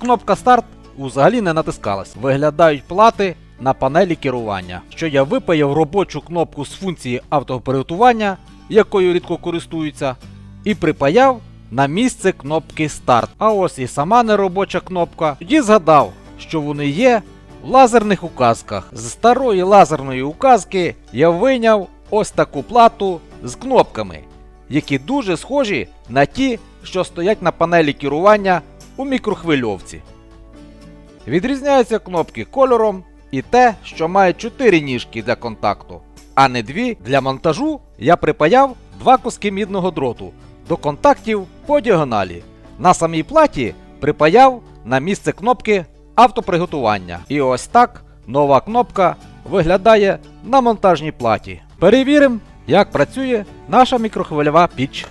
кнопка старт взагалі не натискалась. Виглядають плати на панелі керування, що я випаяв робочу кнопку з функції автоприготування, якою рідко користуються, і припаяв на місце кнопки старт. А ось і сама неробоча кнопка. Тоді згадав, що вони є в лазерних указках. З старої лазерної указки я вийняв ось таку плату з кнопками, які дуже схожі на ті, що стоять на панелі керування у мікрохвильовці. Відрізняються кнопки кольором і те, що має 4 ніжки для контакту, а не дві для монтажу я припаяв два куски мідного дроту до контактів по діагоналі. На самій платі припаяв на місце кнопки автоприготування. І ось так нова кнопка виглядає на монтажній платі. Перевіримо, як працює наша мікрохвильова піч.